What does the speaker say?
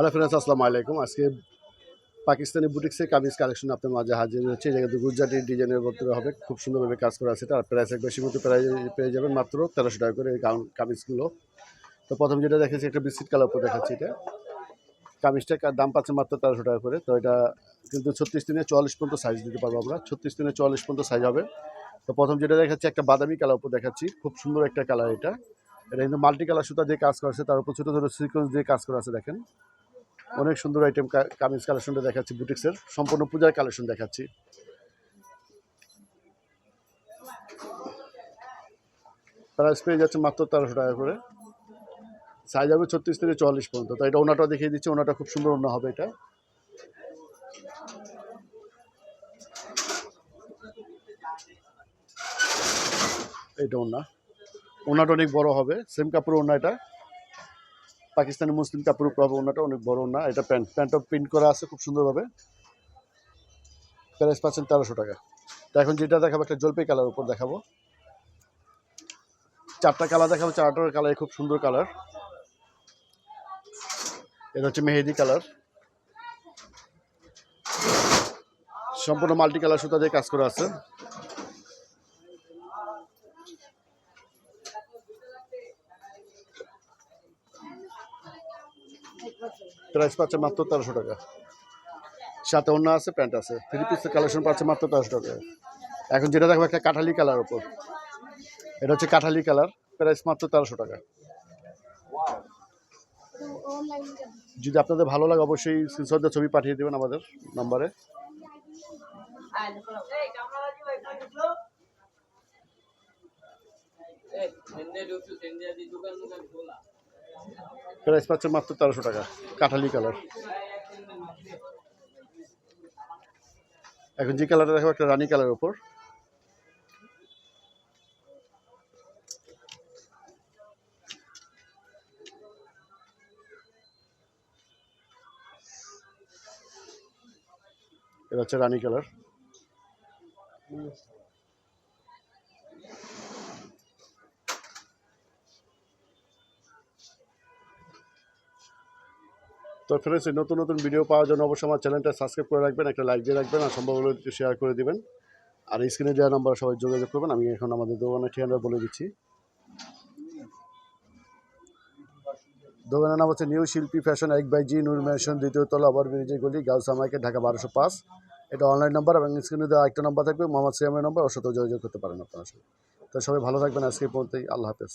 Hello friends আসসালামু আলাইকুম। আজকে পাকিস্তানি বুটিক্সের কামিজ কালেকশন আপনার মাঝে হাজির হচ্ছে। জায়গাতে গুজরাটি ডিজাইনের মধ্যে হবে। খুব সুন্দরভাবে কাজ করা আছে। তার প্রাইস এক বেশি মতো পেয়ে যাবেন মাত্র তেরোশো টাকা করে এই কামিজগুলো। তো প্রথম যেটা দেখাচ্ছি, একটা বিস্কিট কালার উপর দেখাচ্ছি এটা। কামিজটার কা- দাম পাচ্ছে মাত্র তেরোশো টাকা করে। তো এটা কিন্তু ছত্রিশ দিনে চুয়াল্লিশ পর্যন্ত সাইজ দিতে পারব আমরা। ছত্রিশ দিনে চুয়াল্লিশ পর্যন্ত সাইজ হবে। তো প্রথম যেটা দেখাচ্ছি, একটা বাদামি কালার উপর দেখাচ্ছি। খুব সুন্দর একটা কালার এটা। এটা কিন্তু মাল্টি কালার সুতা দিয়ে কাজ করা আছে। তার উপর ছোটো ছোটো সিকোয়েন্স দিয়ে কাজ করা আছে, দেখেন। অনেক সুন্দর আইটেম কামিজ কালেকশনটা দেখাচ্ছি বুটিক্সের সম্পূর্ণ পূজার কালেকশন দেখাচ্ছি। প্রাইস পেয়ে যাচ্ছে মাত্র তেরোশো টাকা করে। সাইজ হবে ছত্রিশ থেকে চুয়াল্লিশ পর্যন্ত। তো এটা ওনাটা দেখিয়ে দিচ্ছি, ওনাটা খুব সুন্দর ওনা হবে এটা। এটা ওনা। ওনাটা অনেক বড় হবে সেম কাপড় ওনা এটা। পাকিস্তানি মুসলিম কাপড় হবে ওনাটা অনেক বড় না। এটা প্যান্ট প্যান্টটা প্রিন্ট করা আছে খুব সুন্দরভাবে। প্রাইস পাচ্ছেন তেরোশো টাকা। তো এখন যেটা দেখাবো, একটা জলপাই কালার উপর দেখাবো। চারটা কালার দেখাবো চারটার কালার, খুব সুন্দর কালার। এটা হচ্ছে মেহেদি কালার। সম্পূর্ণ মাল্টি কালার সুতা দিয়ে কাজ করা আছে। প্রাইস পাচ্ছে মাত্র তেরোশো টাকা। সাথে অন্য আছে, প্যান্ট আছে। থ্রি পিসের কালেকশন পাচ্ছে মাত্র তেরোশো টাকা। এখন যেটা দেখব একটা কাঠালি কালার ওপর এটা হচ্ছে কাঠালি কালার প্রাইস মাত্র তেরোশো টাকা। যদি আপনাদের ভালো লাগে অবশ্যই স্ক্রিনশটের ছবি পাঠিয়ে দেবেন আমাদের নাম্বারে প্রাইস পাচ্ছে মাত্র তেরোশো টাকা, কাঠালি কালার। এখন যে কালারটা দেখো একটা রানী কালারের ওপর এটা হচ্ছে রানী কালার। তো ফ্রেন্ডস নতুন নতুন ভিডিও পাওয়ার জন্য অবশ্যই আমার চ্যানেলটা সাবস্ক্রাইব করে রাখবেন, একটা লাইক দিয়ে রাখবেন, আর সম্ভব হলে শেয়ার করে দেবেন। আর স্ক্রিনে দেওয়া নাম্বার সবাই যোগাযোগ করবেন, আমি এখন আমাদের দোকানের ঠিকানা বলে দিচ্ছি। দোকানের নাম হচ্ছে নিউ শিল্পী ফ্যাশন এক বাই জি, নূর ম্যানশন, দ্বিতীয় তলা আবার ব্রিজে গলি গার্লস মার্কেট, ঢাকা বারোশো পাঁচ। এটা অনলাইন নাম্বার এবং স্ক্রিনে দেওয়া একটা নাম্বার থাকবে, মোহাম্মদ সিয়ামের নাম্বার ওর সাথেও যোগাযোগ করতে পারেন আপনার সাথে তো সবাই ভালো থাকবেন, আজকে পর্যন্তই, আল্লাহ হাফেজ।